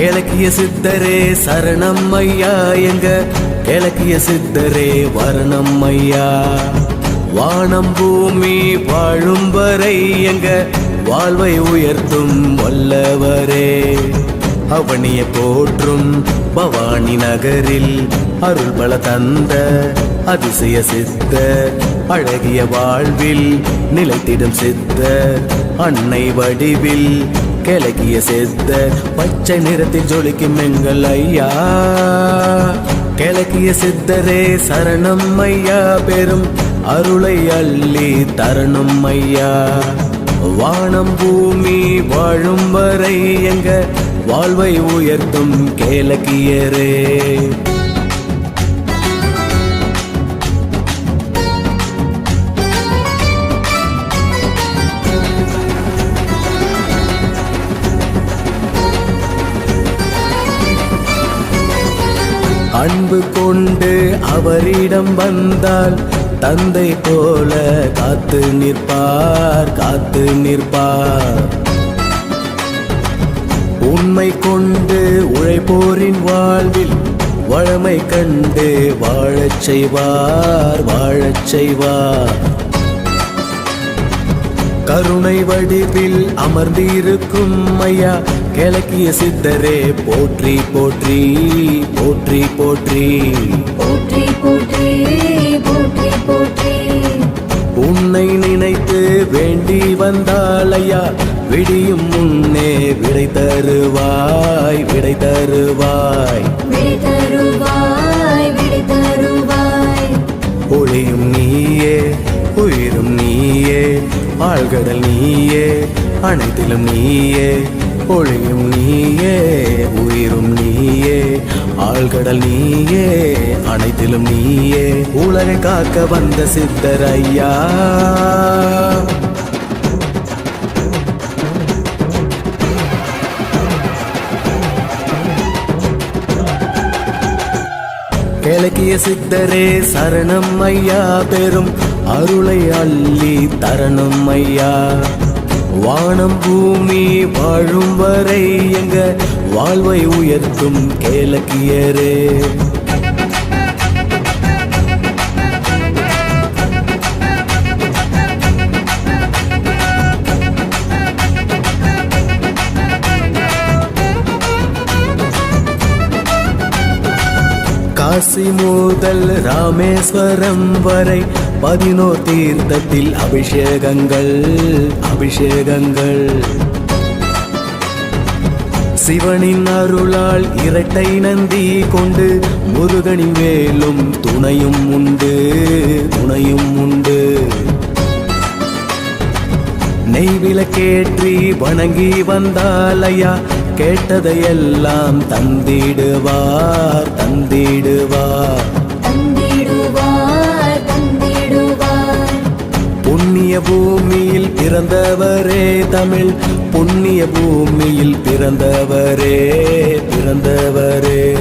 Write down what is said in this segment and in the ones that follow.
கிழக்கிய சித்தரே சரணம் ஐயா எங்க? கிழக்கிய சித்தரே வரணம் ஐயா. வானம் பூமி வாழும் வரை எங்க? வாழ்வை உயர்த்தும் வல்லவரே. அவனிய போற்றும் பவானி நகரில் அருள் பல தந்த அதிசய சித்த அழகிய வாழ்வில் நிலைத்திடும் சித்த அன்னை வடிவில் கிழக்கிய சித்த பச்சை நிறத்தில் ஜொலிக்கும் எங்கள் ஐயா. கிழக்கிய சித்தரே சரணம் ஐயா. பெரும் அருளை அள்ளி தரணும் ஐயா. வானம் பூமி வாழும் வரை எங்க வாழ்வை உயர்த்தும் கேலக்கியரே அன்பு கொண்டு அவரிடம் வந்தால் தந்தை போல காத்து நிற்பார் காத்து நிற்பார். உண்மை கொண்டு உழைப்போரின் வாழ்வில் வளமை கண்டு வாழச் செய்வார் வாழச் செய்வார். கருணை வடிவில் அமர்ந்திருக்கும் ஐயா. கிழக்கிய சித்தரே போற்றி போற்றி போற்றி போற்றி. போற்றி போற்றி போற்றி போற்றி. உன்னை நினைத்து வேண்டி வந்தால் ஐயா. விடியும் முன்னே விடை தருவாய் விடை தருவாய். விடை தருவாய். அனைத்திலும் நீயே ஒளியும் நீயே உயிரும் நீயே ஆழ்கடல் நீயே அனைத்திலும் நீயே உலகை காக்க வந்த சித்தர் ஐயா. கிழக்கிய சித்தரே சரணம் ஐயா பெரும் அருளை அள்ளி தரணும் ஐயா. வானம் பூமி வாழும் வரை எங்க வாழ்வை உயர்த்தும் கேலக்கியரே காசி முதல் ராமேஸ்வரம் வரை பதினோர் தீர்த்தத்தில் அபிஷேகங்கள் அபிஷேகங்கள் சிவனின் அருளால் இரட்டை நந்தி கொண்டு முருகனின் வேலும் துணையும் உண்டு துணையும் உண்டு நெய்விலக்கேற்றி வணங்கி வந்தால் ஐயா கேட்டதையெல்லாம் தந்திடுவார் தந்திடுவார் பிறந்தவரே தமிழ். புண்ணிய பூமியில் பிறந்தவரே பிறந்தவரே.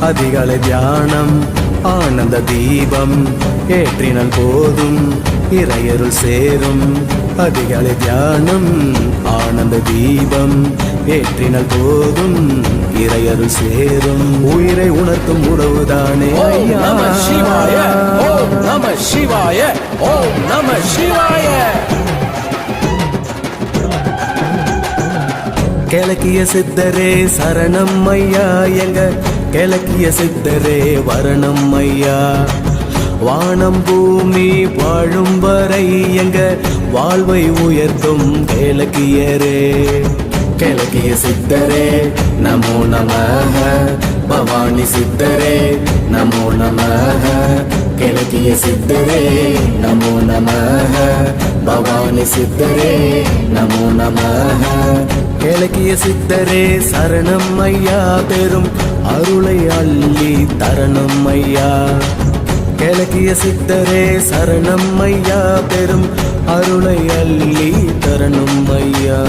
அதிகாலை தியானம் ஆனந்த தீபம் ஏற்றினால் போதும் இறையருள் சேரும். அதிகாலை தியானம் ஆனந்த தீபம் ஏற்றினால் போதும் இறையருள் சேரும். உயிரை உணர்த்தும் உணவுதானே ஓம் நம சிவாய நம சிவாய ஓம் நம சிவாய. கிழக்கிய சித்தரே சரணம் ஐயா எங்க? கிழக்கிய சித்தரே வரணம் ஐயா. வானம் பூமி வாழும் வரை எங்க? வாழ்வை உயர்த்தும் கிழக்கியரே கிழக்கிய சித்தரே நமோ நம பவானி சித்தரே நமோ நம கிழக்கிய சித்தரே நமோ நம பவானி சித்தரே நமோ நம கிழக்கிய சித்தரே சரணம் ஐயா பெரும் அருளை அள்ளி தரணம் ஐயா கிழக்கிய சித்தரே சரணம் ஐயா பெரும் அருளை அள்ளி தரணும் ஐயா